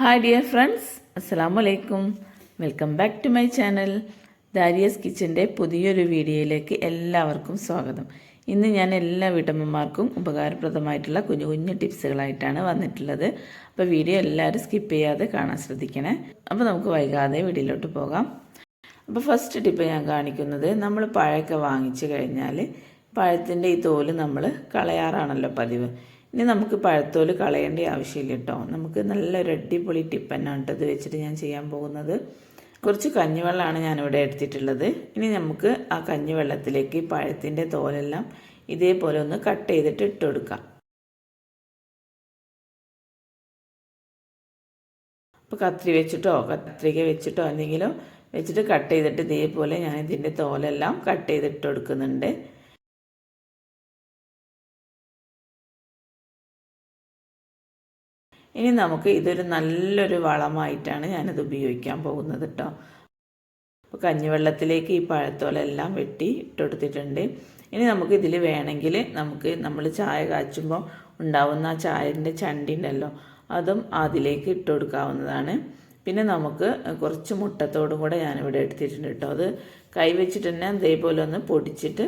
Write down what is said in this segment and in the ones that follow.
Hi dear friends അസ്സാം വലൈക്കും welcome back to my channel Darius കിച്ചന്റെ പുതിയൊരു വീഡിയോയിലേക്ക് എല്ലാവർക്കും സ്വാഗതം. ഇന്ന് ഞാൻ എല്ലാ വീട്ടമ്മമാർക്കും ഉപകാരപ്രദമായിട്ടുള്ള കുഞ്ഞു കുഞ്ഞു ടിപ്സുകളായിട്ടാണ് വന്നിട്ടുള്ളത്. അപ്പോൾ വീഡിയോ എല്ലാവരും സ്കിപ്പ് ചെയ്യാതെ കാണാൻ ശ്രദ്ധിക്കണേ. അപ്പോൾ നമുക്ക് വൈകാതെ വീഡിയോയിലോട്ട് പോകാം. അപ്പോൾ ഫസ്റ്റ് ടിപ്പ് ഞാൻ കാണിക്കുന്നത് നമ്മൾ പഴമൊക്കെ വാങ്ങിച്ചു കഴിഞ്ഞാൽ പഴത്തിന്റെ ഈ തോൽ നമ്മൾ കളയാറാണല്ലോ പതിവ്. ഇനി നമുക്ക് പഴത്തോൽ കളയേണ്ട ആവശ്യമില്ല കേട്ടോ. നമുക്ക് നല്ലൊരു അടിപൊളി ടിപ്പ് തന്നെയാണ് കേട്ടോ ഇത് വെച്ചിട്ട് ഞാൻ ചെയ്യാൻ പോകുന്നത്. കുറച്ച് കഞ്ഞിവെള്ളമാണ് ഞാനിവിടെ എടുത്തിട്ടുള്ളത്. ഇനി നമുക്ക് ആ കഞ്ഞിവെള്ളത്തിലേക്ക് പഴത്തിന്റെ തോലെല്ലാം ഇതേപോലെ ഒന്ന് കട്ട് ചെയ്തിട്ട് ഇട്ട് കൊടുക്കാം. അപ്പോൾ കത്രി വെച്ചിട്ടോ കത്രിക വെച്ചിട്ടോ എന്തെങ്കിലും വെച്ചിട്ട് കട്ട് ചെയ്തിട്ട് ഇതേപോലെ ഞാൻ ഇതിന്റെ തോലെല്ലാം കട്ട് ചെയ്തിട്ട് കൊടുക്കുന്നുണ്ട്. ഇനി നമുക്ക് ഇതൊരു നല്ലൊരു വളമായിട്ടാണ് ഞാനിത് ഉപയോഗിക്കാൻ പോകുന്നത് കേട്ടോ അപ്പോൾ കഞ്ഞിവെള്ളത്തിലേക്ക് ഈ പഴത്തോലെല്ലാം വെട്ടി ഇട്ടെടുത്തിട്ടുണ്ട്. ഇനി നമുക്ക് ഇതിൽ വേണമെങ്കിൽ നമുക്ക് നമ്മൾ ചായ കാച്ചുമ്പോൾ ഉണ്ടാവുന്ന ആ ചായന്റെ ചണ്ടി ഉണ്ടല്ലോ അതും അതിലേക്ക് ഇട്ട് കൊടുക്കാവുന്നതാണ് പിന്നെ നമുക്ക് കുറച്ച് മുട്ടത്തോടും കൂടെ ഞാനിവിടെ എടുത്തിട്ടുണ്ട് കേട്ടോ അത് കൈവച്ചിട്ട് തന്നെ അതേപോലെ ഒന്ന് പൊടിച്ചിട്ട്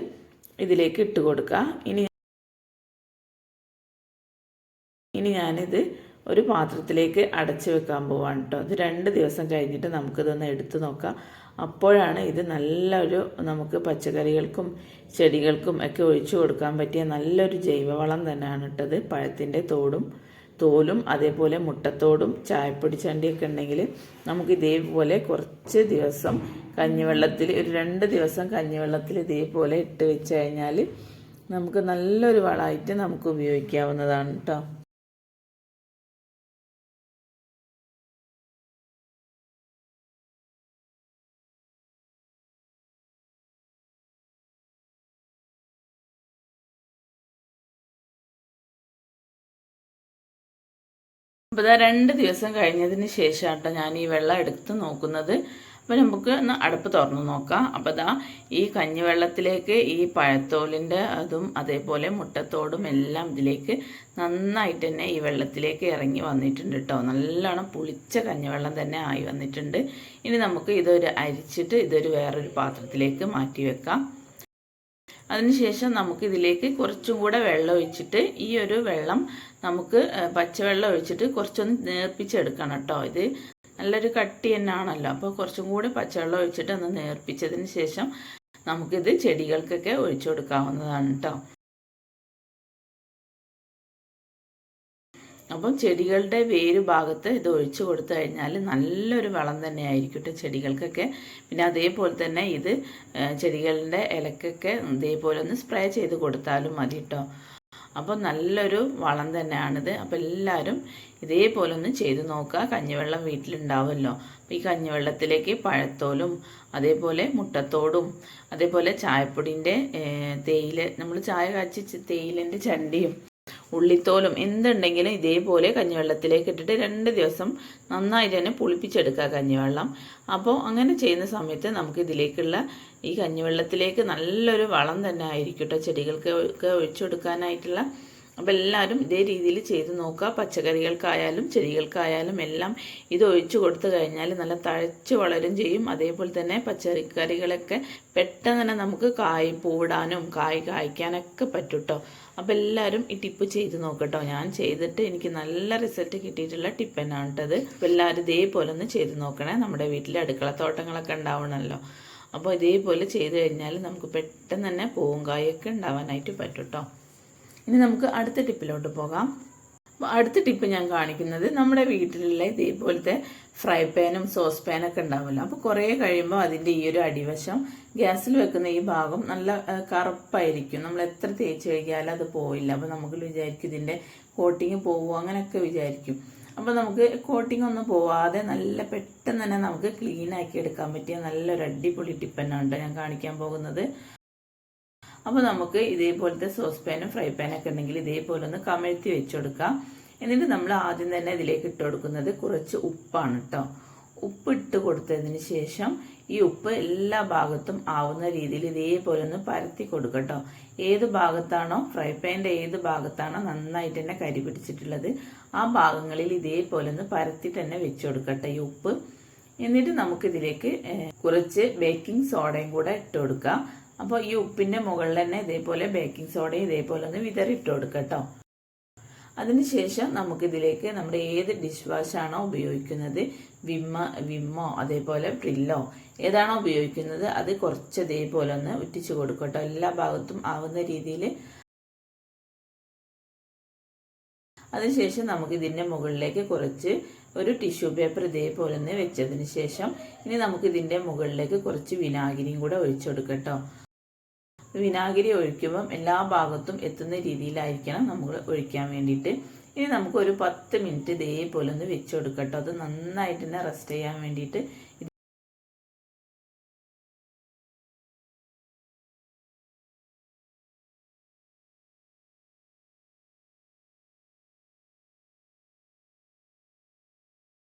ഇതിലേക്ക് ഇട്ട് കൊടുക്കുക ഇനി ഇനി ഞാനിത് ഒരു പാത്രത്തിലേക്ക് അടച്ച് വെക്കാൻ പോവാണ് കേട്ടോ അത് രണ്ട് ദിവസം കഴിഞ്ഞിട്ട് നമുക്കിതൊന്ന് എടുത്തു നോക്കാം. അപ്പോഴാണ് ഇത് നല്ലൊരു നമുക്ക് പച്ചക്കറികൾക്കും ചെടികൾക്കും ഒക്കെ ഒഴിച്ചു കൊടുക്കാൻ പറ്റിയ നല്ലൊരു ജൈവവളം തന്നെയാണ് ഇട്ടത് പഴത്തിന്റെ തോടും തോലും അതേപോലെ മുട്ടത്തോടും ചായപ്പൊടി ചണ്ടിയൊക്കെ ഉണ്ടെങ്കിൽ നമുക്ക് ഇതേപോലെ കുറച്ച് ദിവസം കഞ്ഞിവെള്ളത്തിൽ ഒരു രണ്ട് ദിവസം കഞ്ഞിവെള്ളത്തിൽ ഇതേപോലെ ഇട്ട് വെച്ച് കഴിഞ്ഞാൽ നമുക്ക് നല്ലൊരു വളമായിട്ട് നമുക്ക് ഉപയോഗിക്കാവുന്നതാണ് കേട്ടോ അപ്പോൾ ഇതാ രണ്ട് ദിവസം കഴിഞ്ഞതിന് ശേഷം കേട്ടോ ഞാൻ ഈ വെള്ളം എടുത്ത് നോക്കുന്നത്. അപ്പോൾ നമുക്ക് ഒന്ന് അടുപ്പ് തുറന്ന് നോക്കാം. അപ്പോൾ ഇതാ ഈ കഞ്ഞിവെള്ളത്തിലേക്ക് ഈ പഴത്തോലിന്റെ അതും അതേപോലെ മുട്ടത്തോടും എല്ലാം ഇതിലേക്ക് നന്നായിട്ട് തന്നെ ഈ വെള്ളത്തിലേക്ക് ഇറങ്ങി വന്നിട്ടുണ്ട് കേട്ടോ നല്ലോണം പുളിച്ച കഞ്ഞിവെള്ളം തന്നെ ആയി വന്നിട്ടുണ്ട്. ഇനി നമുക്ക് ഇതൊരു അരിച്ചിട്ട് ഇതൊരു വേറൊരു പാത്രത്തിലേക്ക് മാറ്റി വെക്കാം. അതിനുശേഷം നമുക്കിതിലേക്ക് കുറച്ചും കൂടെ വെള്ളം ഒഴിച്ചിട്ട് ഈ ഒരു വെള്ളം നമുക്ക് പച്ചവെള്ളം ഒഴിച്ചിട്ട് കുറച്ചൊന്ന് നേർപ്പിച്ചെടുക്കണം കേട്ടോ ഇത്. നല്ലൊരു കട്ടി തന്നെയാണല്ലോ. അപ്പോൾ കുറച്ചും കൂടി പച്ചവെള്ളം ഒഴിച്ചിട്ട് ഒന്ന് നേർപ്പിച്ചതിന് ശേഷം നമുക്കിത് ചെടികൾക്കൊക്കെ ഒഴിച്ചു കൊടുക്കാവുന്നതാണ് കേട്ടോ. അപ്പം ചെടികളുടെ വേര് ഭാഗത്ത് ഇത് ഒഴിച്ചു കൊടുത്തു കഴിഞ്ഞാൽ നല്ലൊരു വളം തന്നെ ആയിരിക്കട്ടെ ചെടികൾക്കൊക്കെ. പിന്നെ അതേപോലെ തന്നെ ഇത് ചെടികളുടെ ഇലക്കൊക്കെ ഇതേപോലെ ഒന്ന് സ്പ്രേ ചെയ്ത് കൊടുത്താലും മതി കേട്ടോ. അപ്പോൾ നല്ലൊരു വളം തന്നെയാണിത്. അപ്പോൾ എല്ലാവരും ഇതേപോലെ ഒന്ന് ചെയ്ത് നോക്കുക. കഞ്ഞിവെള്ളം വീട്ടിലുണ്ടാവുമല്ലോ. അപ്പോൾ ഈ കഞ്ഞിവെള്ളത്തിലേക്ക് പഴത്തോലും അതേപോലെ മുട്ടത്തോടും അതേപോലെ ചായപ്പൊടിന്റെ തേയില നമ്മൾ ചായ കാച്ചി തേയിലിന്റെ ചണ്ടിയും ഉള്ളിത്തോലും എന്തുണ്ടെങ്കിലും ഇതേപോലെ കഞ്ഞിവെള്ളത്തിലേക്ക് ഇട്ടിട്ട് രണ്ട് ദിവസം നന്നായിട്ട് തന്നെ പുളിപ്പിച്ചെടുക്കുക കഞ്ഞിവെള്ളം. അപ്പോൾ അങ്ങനെ ചെയ്യുന്ന സമയത്ത് നമുക്ക് ഇതിലേക്കുള്ള ഈ കഞ്ഞിവെള്ളത്തിലേക്ക് നല്ലൊരു വളം തന്നെ ആയിരിക്കും കേട്ടോ ചെടികൾക്ക് ഒഴിച്ചു കൊടുക്കാനായിട്ടുള്ള അപ്പോൾ എല്ലാവരും ഇതേ രീതിയിൽ ചെയ്ത് നോക്കുക. പച്ചക്കറികൾക്കായാലും ചെടികൾക്കായാലും എല്ലാം ഇത് ഒഴിച്ചു കൊടുത്തു കഴിഞ്ഞാൽ നല്ല തഴച്ചു വളരും ചെയ്യും. അതേപോലെ തന്നെ പച്ചക്കറികളൊക്കെ പെട്ടെന്ന് തന്നെ നമുക്ക് കായ് പൂടാനും കായ് കായ്ക്കാനൊക്കെ പറ്റും കേട്ടോ അപ്പോൾ എല്ലാവരും ഈ ടിപ്പ് ചെയ്ത് നോക്കട്ടോ. ഞാൻ ചെയ്തിട്ട് എനിക്ക് നല്ല റിസൾട്ട് കിട്ടിയിട്ടുള്ള ടിപ്പ് തന്നെയാണ് കേട്ടത് അപ്പോൾ എല്ലാവരും ഇതേപോലെ ഒന്ന് ചെയ്ത് നോക്കണേ. നമ്മുടെ വീട്ടിൽ അടുക്കളത്തോട്ടങ്ങളൊക്കെ ഉണ്ടാവണമല്ലോ അപ്പോൾ ഇതേപോലെ ചെയ്ത് കഴിഞ്ഞാൽ നമുക്ക് പെട്ടെന്ന് തന്നെ പൂവും കായൊക്കെ ഉണ്ടാവാനായിട്ട് പറ്റും കേട്ടോ ഇനി നമുക്ക് അടുത്ത ടിപ്പിലോട്ട് പോകാം. അടുത്ത ടിപ്പ് ഞാൻ കാണിക്കുന്നത് നമ്മുടെ വീട്ടിലുള്ള ഇതേപോലത്തെ ഫ്രൈ പാനും സോസ് പാനൊക്കെ ഉണ്ടാവുമല്ലോ. അപ്പോൾ കുറേ കഴിയുമ്പോൾ അതിന്റെ ഈ ഒരു അടിവശം ഗ്യാസിൽ വെക്കുന്ന ഈ ഭാഗം നല്ല കറുപ്പായിരിക്കും. നമ്മൾ എത്ര തേച്ച് കഴുകിയാലും അത് പോയില്ല അപ്പോൾ നമുക്ക് വിചാരിക്കും ഇതിന്റെ കോട്ടിങ് പോവുമോ? അങ്ങനെയൊക്കെ വിചാരിക്കും. അപ്പോൾ നമുക്ക് കോട്ടിങ് ഒന്നും പോവാതെ നല്ല പെട്ടെന്ന് തന്നെ നമുക്ക് ക്ലീൻ ആക്കി എടുക്കാൻ പറ്റിയ നല്ലൊരു അടിപൊളി ടിപ്പ് തന്നെയാണ് ഞാൻ കാണിക്കാൻ പോകുന്നത്. അപ്പോൾ നമുക്ക് ഇതേപോലത്തെ സോസ് പാനും ഫ്രൈ പാനൊക്കെ ഉണ്ടെങ്കിൽ ഇതേപോലെ ഒന്ന് കമഴ്ത്തി വെച്ച് കൊടുക്കാം എന്നിട്ട് നമ്മൾ ആദ്യം തന്നെ ഇതിലേക്ക് ഇട്ട് കൊടുക്കുന്നത് കുറച്ച് ഉപ്പാണ് കേട്ടോ ഉപ്പ് ഇട്ട് കൊടുത്തതിന് ശേഷം ഈ ഉപ്പ് എല്ലാ ഭാഗത്തും ആവുന്ന രീതിയിൽ ഇതേപോലെ ഒന്ന് പരത്തി കൊടുക്കട്ടോ ഏത് ഭാഗത്താണോ ഫ്രൈ പാന്റെ ഏത് ഭാഗത്താണോ നന്നായിട്ട് തന്നെ കരി പിടിച്ചിട്ടുള്ളത് ആ ഭാഗങ്ങളിൽ ഇതേപോലെ ഒന്ന് പരത്തി തന്നെ വെച്ച് കൊടുക്കട്ടെ ഈ ഉപ്പ്. എന്നിട്ട് നമുക്കിതിലേക്ക് കുറച്ച് ബേക്കിംഗ് സോഡയും കൂടെ ഇട്ട് കൊടുക്കാം. അപ്പോൾ ഈ ഉപ്പിന്റെ മുകളിൽ തന്നെ ഇതേപോലെ ബേക്കിംഗ് സോഡയും ഇതേപോലെ ഒന്ന് വിതറിയിട്ട് കൊടുക്കട്ടോ അതിനുശേഷം നമുക്കിതിലേക്ക് നമ്മുടെ ഏത് ഡിഷ് വാഷാണോ ഉപയോഗിക്കുന്നത് വിമ്മ വിമ്മോ അതേപോലെ പ്രില്ലോ ഏതാണോ ഉപയോഗിക്കുന്നത് അത് കുറച്ച് ഇതേപോലെ ഒന്ന് ഉറ്റിച്ചു കൊടുക്കട്ടോ. എല്ലാ ഭാഗത്തും ആവുന്ന രീതിയിൽ അതിനുശേഷം നമുക്ക് ഇതിന്റെ മുകളിലേക്ക് കുറച്ച് ഒരു ടിഷ്യൂ പേപ്പർ ഇതേപോലെ ഒന്ന് വെച്ചതിന് ശേഷം ഇനി നമുക്ക് ഇതിന്റെ മുകളിലേക്ക് കുറച്ച് വിനാഗിരിയും കൂടെ ഒഴിച്ചു കൊടുക്കട്ടോ വിനാഗിരി ഒഴിക്കുമ്പം എല്ലാ ഭാഗത്തും എത്തുന്ന രീതിയിലായിരിക്കണം നമ്മൾ ഒഴിക്കാൻ വേണ്ടിയിട്ട്. ഇനി നമുക്ക് ഒരു പത്ത് മിനിറ്റ് ഇതേപോലെ ഒന്ന് വെച്ച് കൊടുക്കട്ടോ അത് നന്നായിട്ട് തന്നെ റെസ്റ്റ് ചെയ്യാൻ വേണ്ടിയിട്ട്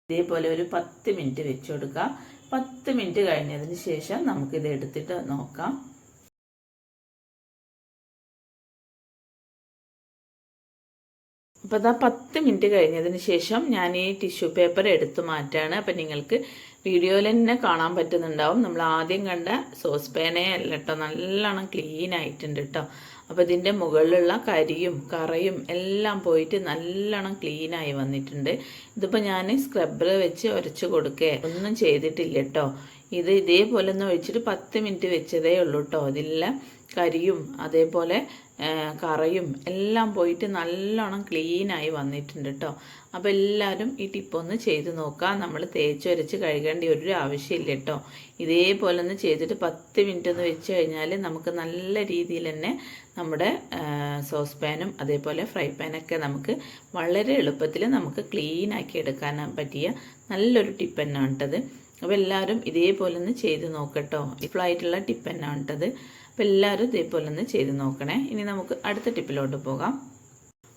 ഇതേപോലെ ഒരു പത്ത് മിനിറ്റ് വെച്ച് കൊടുക്കുക പത്ത് മിനിറ്റ് കഴിഞ്ഞതിന് ശേഷം നമുക്കിത് എടുത്തിട്ട് നോക്കാം. അപ്പോൾ അതാ പത്ത് മിനിറ്റ് കഴിഞ്ഞതിന് ശേഷം ഞാൻ ഈ ടിഷ്യൂ പേപ്പർ എടുത്തു മാറ്റാണ്. അപ്പം നിങ്ങൾക്ക് വീഡിയോയിൽ തന്നെ കാണാൻ പറ്റുന്നുണ്ടാവും. നമ്മൾ ആദ്യം കണ്ട സോസ് പേനയല്ല കേട്ടോ. നല്ലോണം ക്ലീൻ ആയിട്ടുണ്ട് കേട്ടോ. അപ്പോൾ ഇതിന്റെ മുകളിലുള്ള കരിയും കറയും എല്ലാം പോയിട്ട് നല്ലോണം ക്ലീനായി വന്നിട്ടുണ്ട്. ഇതിപ്പോൾ ഞാൻ സ്ക്രബ്ബർ വെച്ച് ഉരച്ച് കൊടുക്കേ. ഒന്നും ചെയ്തിട്ടില്ല കേട്ടോ. ഇത് ഇതേപോലെ ഒന്ന് ഒഴിച്ചിട്ട് പത്ത് മിനിറ്റ് വെച്ചതേ ഉള്ളൂ കേട്ടോ. ഇതിലെല്ലാം കരിയും അതേപോലെ കറയും എല്ലാം പോയിട്ട് നല്ലോണം ക്ലീനായി വന്നിട്ടുണ്ട് കേട്ടോ അപ്പോൾ എല്ലാവരും ഈ ടിപ്പൊന്ന് ചെയ്ത് നോക്കാം. നമ്മൾ തേച്ചൊരച്ച് കഴുകേണ്ട ഒരു ആവശ്യമില്ല കേട്ടോ ഇതേപോലെ ഒന്ന് ചെയ്തിട്ട് പത്ത് മിനിറ്റ് ഒന്ന് വെച്ച് കഴിഞ്ഞാൽ നമുക്ക് നല്ല രീതിയിൽ തന്നെ നമ്മുടെ സോസ് പാനും അതേപോലെ ഫ്രൈ പാനൊക്കെ നമുക്ക് വളരെ എളുപ്പത്തിൽ നമുക്ക് ക്ലീനാക്കി എടുക്കാൻ പറ്റിയ നല്ലൊരു ടിപ്പ് തന്നെയാണ് കേട്ടത് അപ്പോൾ എല്ലാവരും ഇതേപോലെ ഒന്ന് ചെയ്ത് നോക്കട്ടോ ഇപ്പോഴായിട്ടുള്ള ടിപ്പ് തന്നെയാണ് കേട്ടത് അപ്പോൾ എല്ലാവരും ഇതേപോലെ ഒന്ന് ചെയ്ത് നോക്കണേ. ഇനി നമുക്ക് അടുത്ത ടിപ്പിലോട്ട് പോകാം.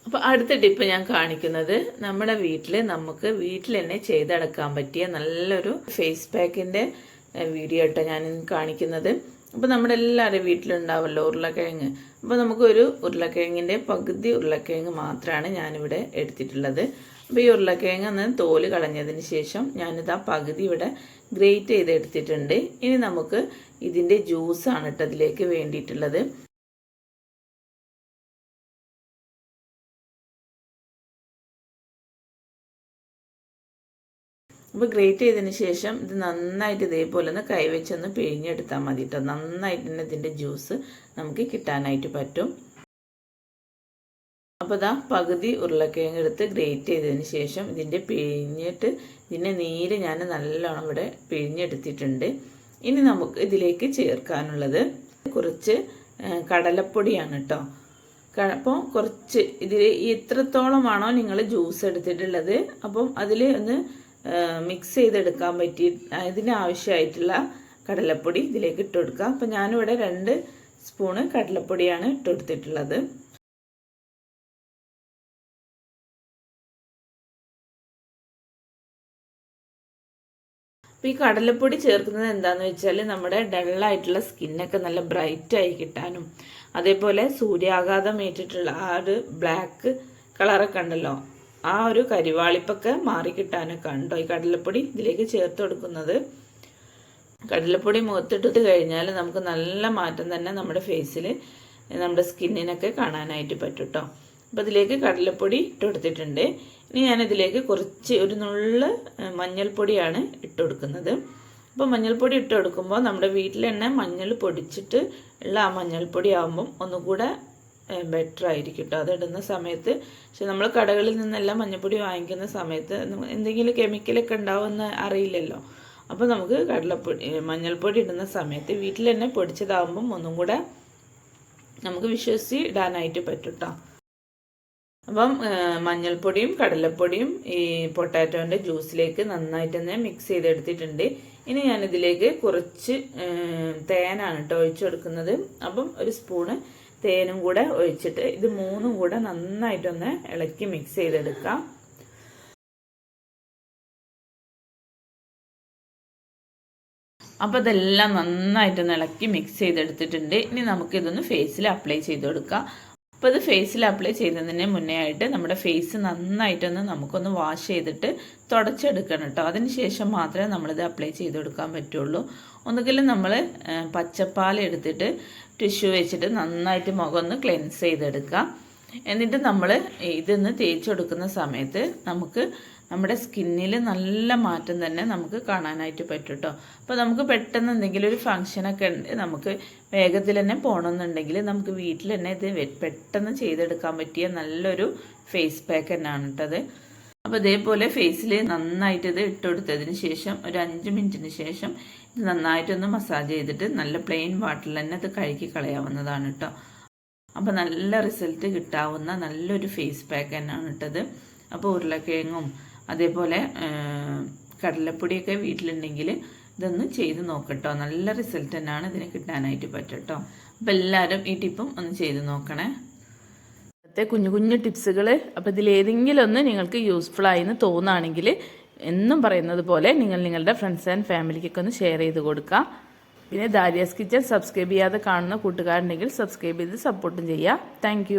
അപ്പോൾ അടുത്ത ടിപ്പ് ഞാൻ കാണിക്കുന്നത് നമ്മുടെ വീട്ടിൽ നമുക്ക് വീട്ടിൽ തന്നെ ചെയ്തെടുക്കാൻ പറ്റിയ നല്ലൊരു ഫേസ് പാക്കിന്റെ വീഡിയോ കേട്ടോ ഞാൻ കാണിക്കുന്നത്. അപ്പോൾ നമ്മുടെ എല്ലാവരും വീട്ടിലുണ്ടാവല്ലോ ഉരുളക്കിഴങ്ങ്. അപ്പോൾ നമുക്കൊരു ഉരുളക്കിഴങ്ങിന്റെ പകുതി ഉരുളക്കിഴങ്ങ് മാത്രമാണ് ഞാനിവിടെ എടുത്തിട്ടുള്ളത്. അപ്പോൾ ഈ ഉരുളക്കിഴങ്ങ് ഒന്ന് തോൽ കളഞ്ഞതിന് ശേഷം ഞാനിത് ആ പകുതി ഇവിടെ ഗ്രേറ്റ് ചെയ്ത് എടുത്തിട്ടുണ്ട് ഇനി നമുക്ക് ഇതിന്റെ ജ്യൂസാണ് കേട്ടോ അതിലേക്ക് വേണ്ടിയിട്ടുള്ളത്. അപ്പോൾ ഗ്രേറ്റ് ചെയ്തതിന് ശേഷം ഇത് നന്നായിട്ട് ഇതേപോലെ ഒന്ന് കൈവച്ചൊന്ന് പിഴിഞ്ഞെടുത്താൽ മതി കേട്ടോ. നന്നായിട്ട് തന്നെ ഇതിന്റെ ജ്യൂസ് നമുക്ക് കിട്ടാനായിട്ട് പറ്റും. അപ്പോൾ ഇതാ പകുതി ഉരുളക്കിഴങ്ങ് എടുത്ത് ഗ്രേറ്റ് ചെയ്തതിന് ശേഷം ഇതിന്റെ പിഴിഞ്ഞിട്ട് ഇതിന്റെ നീര് ഞാൻ നല്ലോണം ഇവിടെ പിഴിഞ്ഞെടുത്തിട്ടുണ്ട്. ഇനി നമുക്ക് ഇതിലേക്ക് ചേർക്കാനുള്ളത് കുറച്ച് കടലപ്പൊടിയാണ് കേട്ടോ അപ്പോൾ കുറച്ച് ഇതിൽ ഇത്രത്തോളമാണോ നിങ്ങൾ ജ്യൂസ് എടുത്തിട്ടുള്ളത്? അപ്പം അതിൽ ഒന്ന് മിക്സ് ചെയ്തെടുക്കാൻ പറ്റി ഇതിന് ആവശ്യമായിട്ടുള്ള കടലപ്പൊടി ഇതിലേക്ക് ഇട്ട് കൊടുക്കുക. അപ്പം ഞാനിവിടെ രണ്ട് സ്പൂണ് കടലപ്പൊടിയാണ് ഇട്ട് കൊടുത്തിട്ടുള്ളത്. അപ്പോൾ ഈ കടലപ്പൊടി ചേർക്കുന്നത് എന്താണെന്ന് വെച്ചാൽ നമ്മുടെ ഡള്ളായിട്ടുള്ള സ്കിന്നൊക്കെ നല്ല ബ്രൈറ്റ് ആയി കിട്ടാനും അതേപോലെ സൂര്യാഘാതം ഏറ്റിട്ടുള്ള ആ ഒരു ബ്ലാക്ക് കളറൊക്കെ ഉണ്ടല്ലോ ആ ഒരു കരിവാളിപ്പൊക്കെ മാറി കിട്ടാനൊക്കെ ഉണ്ടോ? ഈ കടലപ്പൊടി ഇതിലേക്ക് ചേർത്ത് കൊടുക്കുന്നത്. കടലപ്പൊടി മുഖത്തിട്ട് കഴിഞ്ഞാൽ നമുക്ക് നല്ല മാറ്റം തന്നെ നമ്മുടെ ഫേസിൽ നമ്മുടെ സ്കിന്നിനൊക്കെ കാണാനായിട്ട് പറ്റും കേട്ടോ അപ്പോൾ ഇതിലേക്ക് കടലപ്പൊടി ഇട്ട് കൊടുത്തിട്ടുണ്ട്. ഇനി ഞാനിതിലേക്ക് കുറച്ച് ഒരു നുള്ള് മഞ്ഞൾപ്പൊടിയാണ് ഇട്ട് കൊടുക്കുന്നത് അപ്പോൾ മഞ്ഞൾപ്പൊടി ഇട്ട് കൊടുക്കുമ്പോൾ നമ്മുടെ തന്നെ മഞ്ഞൾ പൊടിച്ചിട്ട് ഉള്ള ആ മഞ്ഞൾപ്പൊടി ആകുമ്പം ഒന്നുകൂടെ ബെറ്റർ ആയിരിക്കും കേട്ടോ അതിടുന്ന സമയത്ത് പക്ഷെ നമ്മൾ കടകളിൽ നിന്നെല്ലാം മഞ്ഞൾപ്പൊടി വാങ്ങിക്കുന്ന സമയത്ത് എന്തെങ്കിലും കെമിക്കലൊക്കെ ഉണ്ടാവുമെന്ന് അറിയില്ലല്ലോ. അപ്പോൾ നമുക്ക് കടലപ്പൊടി മഞ്ഞൾപ്പൊടി ഇടുന്ന സമയത്ത് തന്നെ പൊടിച്ചതാകുമ്പം ഒന്നും കൂടെ നമുക്ക് വിശ്വസിച്ച് ഇടാനായിട്ട് പറ്റും കേട്ടോ അപ്പം മഞ്ഞൾപ്പൊടിയും കടലപ്പൊടിയും ഈ പൊട്ടാറ്റോന്റെ ജ്യൂസിലേക്ക് നന്നായിട്ട് തന്നെ മിക്സ് ചെയ്തെടുത്തിട്ടുണ്ട്. ഇനി ഞാനിതിലേക്ക് കുറച്ച് തേനാണ് കേട്ടോ ഒഴിച്ചു കൊടുക്കുന്നത്. അപ്പം ഒരു സ്പൂണ് തേനും കൂടെ ഒഴിച്ചിട്ട് ഇത് മൂന്നും കൂടെ നന്നായിട്ടൊന്ന് ഇളക്കി മിക്സ് ചെയ്തെടുക്കാം. അപ്പോൾ ഇതെല്ലാം നന്നായിട്ടൊന്ന് ഇളക്കി മിക്സ് ചെയ്തെടുത്തിട്ടുണ്ട്. ഇനി നമുക്കിതൊന്ന് ഫേസിൽ അപ്ലൈ ചെയ്ത് കൊടുക്കാം. അപ്പോൾ ഇത് ഫേസിൽ അപ്ലൈ ചെയ്യുന്നതിന് മുന്നേ ആയിട്ട് നമ്മുടെ ഫേസ് നന്നായിട്ടൊന്ന് നമുക്കൊന്ന് വാഷ് ചെയ്തിട്ട് തുടച്ചെടുക്കണം കേട്ടോ അതിന് ശേഷം മാത്രമേ നമ്മളിത് അപ്ലൈ ചെയ്ത് കൊടുക്കാൻ പറ്റുള്ളൂ. ഒന്നുകിൽ നമ്മൾ പച്ചപ്പാൽ എടുത്തിട്ട് ടിഷ്യൂ വെച്ചിട്ട് നന്നായിട്ട് മുഖം ഒന്ന് ക്ലെൻസ് ചെയ്തെടുക്കാം. എന്നിട്ട് നമ്മൾ ഇതൊന്ന് തേച്ച് കൊടുക്കുന്ന സമയത്ത് നമുക്ക് നമ്മുടെ സ്കിന്നിൽ നല്ല മാറ്റം തന്നെ നമുക്ക് കാണാനായിട്ട് പറ്റും കേട്ടോ അപ്പോൾ നമുക്ക് പെട്ടെന്ന് എന്തെങ്കിലും ഒരു ഫങ്ഷനൊക്കെ ഉണ്ട് നമുക്ക് വേഗത്തിൽ തന്നെ പോകണമെന്നുണ്ടെങ്കിൽ നമുക്ക് വീട്ടിൽ തന്നെ ഇത് പെട്ടെന്ന് ചെയ്തെടുക്കാൻ പറ്റിയ നല്ലൊരു ഫേസ് പാക്ക് തന്നെയാണ് കേട്ടത് അപ്പോൾ ഇതേപോലെ ഫേസിൽ നന്നായിട്ട് ഇത് ഇട്ട് കൊടുത്തതിന് ശേഷം ഒരു അഞ്ച് മിനിറ്റിന് ശേഷം ഇത് നന്നായിട്ടൊന്ന് മസാജ് ചെയ്തിട്ട് നല്ല പ്ലെയിൻ വാട്ടറിൽ തന്നെ ഇത് കഴുകി കളയാവുന്നതാണ് കേട്ടോ അപ്പോൾ നല്ല റിസൾട്ട് കിട്ടാവുന്ന നല്ലൊരു ഫേസ് പാക്ക് തന്നെയാണ് ഇട്ടത് അപ്പോൾ ഉരുളക്കിഴങ്ങും അതേപോലെ കടലപ്പൊടിയൊക്കെ വീട്ടിലുണ്ടെങ്കിൽ ഇതൊന്ന് ചെയ്ത് നോക്കട്ടോ. നല്ല റിസൾട്ട് തന്നെയാണ് ഇതിന് കിട്ടാനായിട്ട് പറ്റട്ടോ. അപ്പം എല്ലാവരും ഈ ടിപ്പും ഒന്ന് ചെയ്ത് നോക്കണേ. ഇന്നത്തെ കുഞ്ഞു കുഞ്ഞു ടിപ്സുകൾ അപ്പോൾ ഇതിലേതെങ്കിലും ഒന്ന് നിങ്ങൾക്ക് യൂസ്ഫുൾ ആയി എന്ന് തോന്നുകയാണെങ്കിൽ എന്നും പറയുന്നത് പോലെ നിങ്ങൾ നിങ്ങളുടെ ഫ്രണ്ട്സ് ആൻഡ് ഫാമിലിക്കൊക്കെ ഒന്ന് ഷെയർ ചെയ്ത് കൊടുക്കുക പിന്നെ ദാരിയാസ് കിച്ചൻ സബ്സ്ക്രൈബ് ചെയ്യാതെ കാണുന്ന കൂട്ടുകാരുണ്ടെങ്കിൽ സബ്സ്ക്രൈബ് ചെയ്ത് സപ്പോർട്ടും ചെയ്യുക താങ്ക്